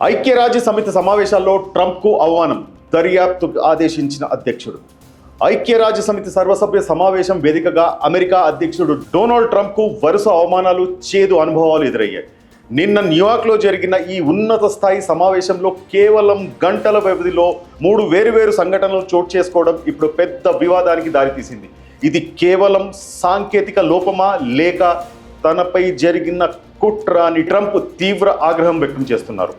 ఐక్యరాజ్య సమితి సమావేశాల్లో ట్రంప్కు అవమానం దర్యాప్తు ఆదేశించిన అధ్యక్షుడు. ఐక్యరాజ్య సమితి సర్వసభ్య సమావేశం వేదికగా అమెరికా అధ్యక్షుడు డొనాల్డ్ ట్రంప్కు వరుస అవమానాలు చేదు అనుభవాలు ఎదురయ్యాయి. నిన్న న్యూయార్క్లో జరిగిన ఈ ఉన్నత స్థాయి సమావేశంలో కేవలం గంటల వ్యవధిలో మూడు వేరువేరు సంఘటనలు చోటు చేసుకోవడం ఇప్పుడు పెద్ద వివాదానికి దారితీసింది. ఇది కేవలం సాంకేతిక లోపమా లేక తనపై జరిగిన కుట్ర అని ట్రంప్ తీవ్ర ఆగ్రహం వ్యక్తం చేస్తున్నారు.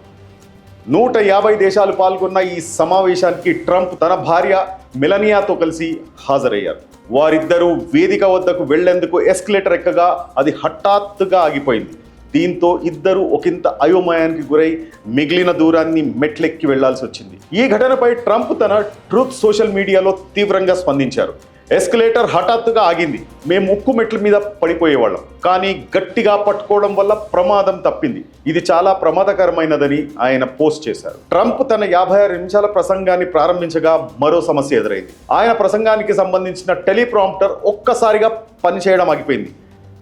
నూట యాభై దేశాలు పాల్గొన్న ఈ సమావేశానికి ట్రంప్ తన భార్య మెలనియాతో కలిసి హాజరయ్యారు. వారిద్దరూ వేదిక వద్దకు వెళ్ళేందుకు ఎస్కలేటర్ ఎక్కగా అది హఠాత్తుగా ఆగిపోయింది. దీంతో ఇద్దరు ఒకంత అయోమయానికి గురై మిగిలిన దూరాన్ని మెట్లెక్కి వెళ్ళాల్సి వచ్చింది. ఈ ఘటనపై ట్రంప్ తన ట్రూత్ సోషల్ మీడియాలో తీవ్రంగా స్పందించారు. ఎస్కలేటర్ హఠాత్తుగా ఆగింది. మేము ఉక్కు మెట్ల మీద పడిపోయేవాళ్ళం. కానీ గట్టిగా పట్టుకోవడం వల్ల ప్రమాదం తప్పింది. ఇది చాలా ప్రమాదకరమైనదని ఆయన పోస్ట్ చేశారు. ట్రంప్ తన యాభై ఆరు నిమిషాల ప్రసంగాన్ని ప్రారంభించగా మరో సమస్య ఎదురైంది. ఆయన ప్రసంగానికి సంబంధించిన టెలిప్రాంప్టర్ ఒక్కసారిగా పనిచేయడం ఆగిపోయింది.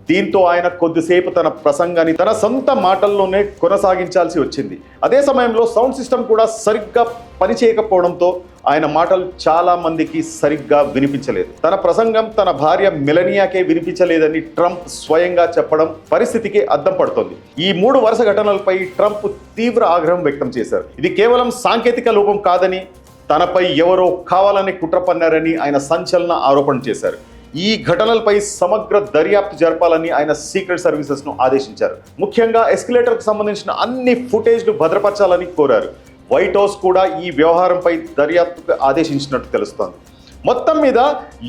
దీంతో ఆయన కొద్దిసేపు తన ప్రసంగాన్ని తన సొంత మాటల్లోనే కొనసాగించాల్సి వచ్చింది. అదే సమయంలో సౌండ్ సిస్టమ్ కూడా సరిగ్గా పనిచేయకపోవడంతో ఆయన మాటలు చాలా మందికి సరిగ్గా వినిపించలేదు. తన ప్రసంగం తన భార్య మెలనియాకే వినిపించలేదని ట్రంప్ స్వయంగా చెప్పడం పరిస్థితికి అద్దం పడుతోంది. ఈ మూడు వరుస ఘటనలపై ట్రంప్ తీవ్ర ఆగ్రహం వ్యక్తం చేశారు. ఇది కేవలం సాంకేతిక లోపం కాదని తనపై ఎవరో కావాలని కుట్ర పన్నారని ఆయన సంచలన ఆరోపణ చేశారు. ఈ ఘటనలపై సమగ్ర దర్యాప్తు జరపాలని ఆయన సీక్రెట్ సర్వీసెస్ను ఆదేశించారు. ముఖ్యంగా ఎస్కలేటర్కు సంబంధించిన అన్ని ఫుటేజ్లు భద్రపరచాలని కోరారు. వైట్ హౌస్ కూడా ఈ వ్యవహారంపై దర్యాప్తుకు ఆదేశించినట్టు తెలుస్తోంది. మొత్తం మీద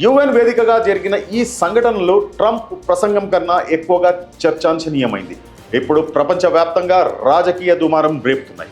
యుఎన్ వేదికగా జరిగిన ఈ సంఘటనలు ట్రంప్ ప్రసంగం కన్నా ఎక్కువగా చర్చాంశనీయమైంది ఇప్పుడు ప్రపంచవ్యాప్తంగా రాజకీయ దుమారం రేపుతున్నాయి.